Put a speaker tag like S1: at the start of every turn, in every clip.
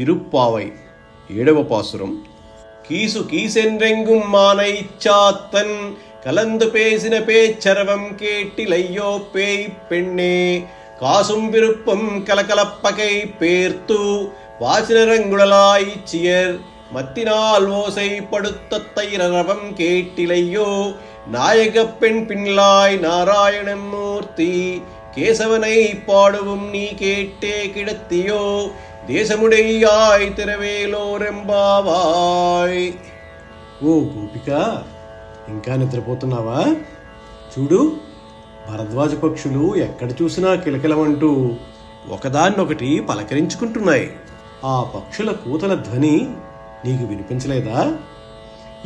S1: திருப்பாவை ஏழவ பாசுரம் கீசு கீசென்றெங்கும் மானை சாத்தன் கலந்து பேசின பேச்சரவம் கேட்டிலையோ பேய் பெண்ணே. காசும் விருப்பம் கலகலப்பகை பேர்த்து வாசினரங்குழலாய் சியர் மத்தினால் ஓசைப்படுத்த தைரரவம் கேட்டிலையோ. நாயகப் பெண் பின்லாய் நாராயணன் மூர்த்தி கேசவனை பாடுவும் நீ கேட்டே கிடத்தியோ தேசமுடையாய் రెంబావాయ్. ఓ గోపిక ఇంకా నిద్రపోతున్నావా? చూడు భరద్వాజ పక్షులు ఎక్కడ చూసినా కిలకిలమంటూ ఒకదాన్నొకటి పలకరించుకుంటున్నాయి. ఆ పక్షుల కూతల ధ్వని నీకు వినిపించలేదా?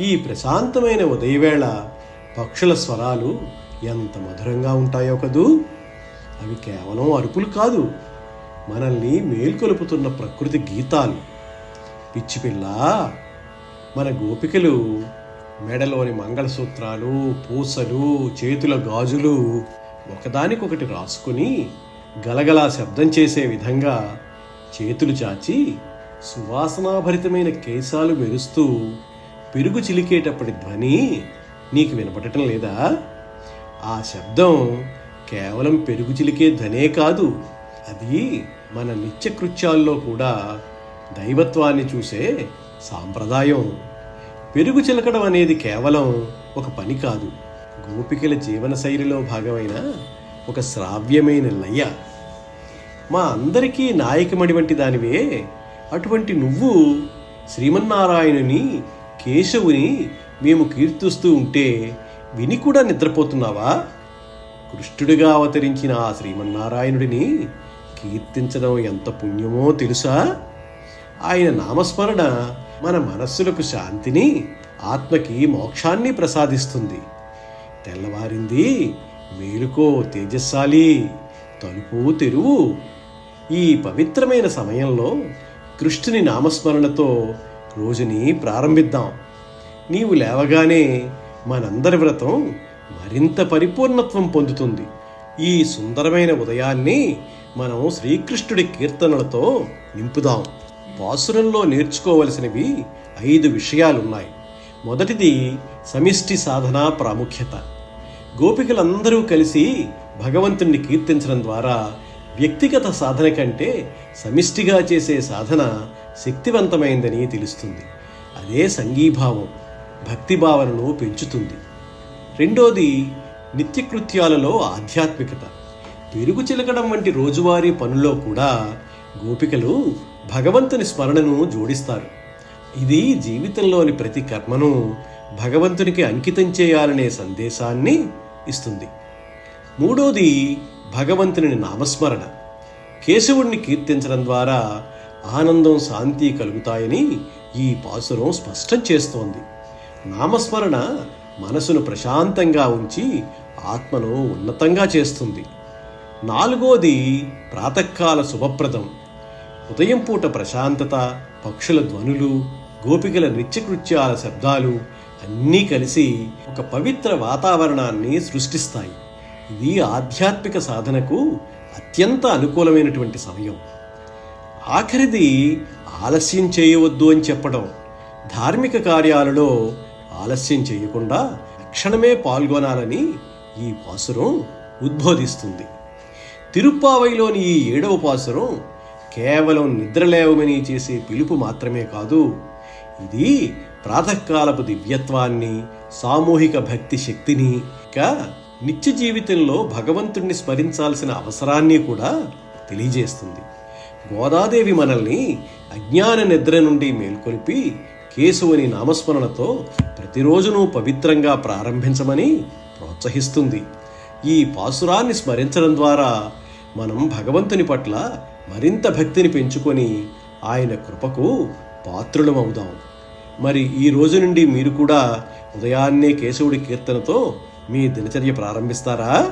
S1: ఈ ప్రశాంతమైన ఉదయవేళ పక్షుల స్వరాలు ఎంత మధురంగా ఉంటాయో కదూ! అవి కేవలం అరుపులు కాదు మనల్ని మేల్కొలుపుతున్న ప్రకృతి గీతాలు. పిచ్చిపిల్ల మన గోపికలు మెడలోని మంగళసూత్రాలు పూసలు చేతుల గాజులు ఒకదానికొకటి రాసుకుని గలగలా శబ్దం చేసే విధంగా చేతులు చాచి సువాసనాభరితమైన కేశాలు మెరుస్తూ పెరుగు చిలికేటప్పటి ధ్వని నీకు వినపడటం లేదా? ఆ శబ్దం కేవలం పెరుగు చిలికే ధనే కాదు అది మన నిత్యకృత్యాల్లో కూడా దైవత్వాన్ని చూసే సాంప్రదాయం. పెరుగు చిలకడం అనేది కేవలం ఒక పని కాదు గోపికల జీవనశైలిలో భాగమైన ఒక శ్రావ్యమైన లయ. మా అందరికీ నాయకమడి వంటి దానివే అటువంటి నువ్వు శ్రీమన్నారాయణుని కేశవుని మేము కీర్తిస్తూ ఉంటే విని కూడా నిద్రపోతున్నావా? కృష్ణుడిగా అవతరించిన ఆ శ్రీమన్నారాయణుడిని కీర్తించడం ఎంత పుణ్యమో తెలుసా? ఆయన నామస్మరణ మన మనస్సులకు శాంతిని ఆత్మకి మోక్షాన్ని ప్రసాదిస్తుంది. తెల్లవారింది మేలుకో తేజస్సాలి తలుపు తెరువు. ఈ పవిత్రమైన సమయంలో కృష్ణుని నామస్మరణతో రోజుని ప్రారంభిద్దాం. నీవు లేవగానే మనందరి వ్రతం మరింత పరిపూర్ణత్వం పొందుతుంది. ఈ సుందరమైన ఉదయాన్ని మనం శ్రీకృష్ణుడి కీర్తనలతో నింపుదాం. పాసురంలో నేర్చుకోవలసినవి ఐదు విషయాలున్నాయి. మొదటిది సమిష్టి సాధన ప్రాముఖ్యత. గోపికలందరూ కలిసి భగవంతుణ్ణి కీర్తించడం ద్వారా వ్యక్తిగత సాధన కంటే సమిష్టిగా చేసే సాధన శక్తివంతమైందని తెలుస్తుంది. అదే సంఘీభావం భక్తి భావనను పెంచుతుంది. రెండోది నిత్యకృత్యాలలో ఆధ్యాత్మికత. పెరుగు చిలకడం వంటి రోజువారీ పనుల్లో కూడా గోపికలు భగవంతుని స్మరణను జోడిస్తారు. ఇది జీవితంలోని ప్రతి కర్మను భగవంతునికి అంకితం చేయాలనే సందేశాన్ని ఇస్తుంది. మూడోది భగవంతుని నామస్మరణ. కేశవుణ్ణి కీర్తించడం ద్వారా ఆనందం శాంతి కలుగుతాయని ఈ పాసురం స్పష్టం చేస్తోంది. నామస్మరణ మనసును ప్రశాంతంగా ఉంచి ఆత్మను ఉన్నతంగా చేస్తుంది. నాలుగోది ప్రాతకాల శుభప్రదం. ఉదయం పూట ప్రశాంతత పక్షుల ధ్వనులు గోపికల నిత్యకృత్యాల శబ్దాలు అన్నీ కలిసి ఒక పవిత్ర వాతావరణాన్ని సృష్టిస్తాయి. ఇది ఆధ్యాత్మిక సాధనకు అత్యంత అనుకూలమైనటువంటి సమయం. ఆఖరిది ఆలస్యం చేయవద్దు అని చెప్పడం. ధార్మిక కార్యాలలో ఆలస్యం చేయకుండా తక్షణమే పాల్గొనాలని ఈ పాసురం ఉద్బోధిస్తుంది. తిరుప్పావైలోని ఈ ఏడవ పాసురం కేవలం నిద్రలేవమని చేసే పిలుపు మాత్రమే కాదు ఇది ప్రాతకాలపు దివ్యత్వాన్ని సామూహిక భక్తి శక్తిని ఇంకా నిత్య జీవితంలో భగవంతుణ్ణి స్మరించాల్సిన అవసరాన్ని కూడా తెలియజేస్తుంది. గోదాదేవి మనల్ని అజ్ఞాన నిద్ర నుండి మేల్కొల్పి కేశవుని నామస్మరణతో ప్రతిరోజును పవిత్రంగా ప్రారంభించమని ప్రోత్సహిస్తుంది. ఈ పాసురాన్ని స్మరించడం ద్వారా మనం భగవంతుని పట్ల మరింత భక్తిని పెంచుకొని ఆయన కృపకు పాత్రులమవుదాం. మరి ఈ రోజు నుండి మీరు కూడా ఉదయాన్నే కేశవుడి కీర్తనతో మీ దినచర్య ప్రారంభిస్తారా?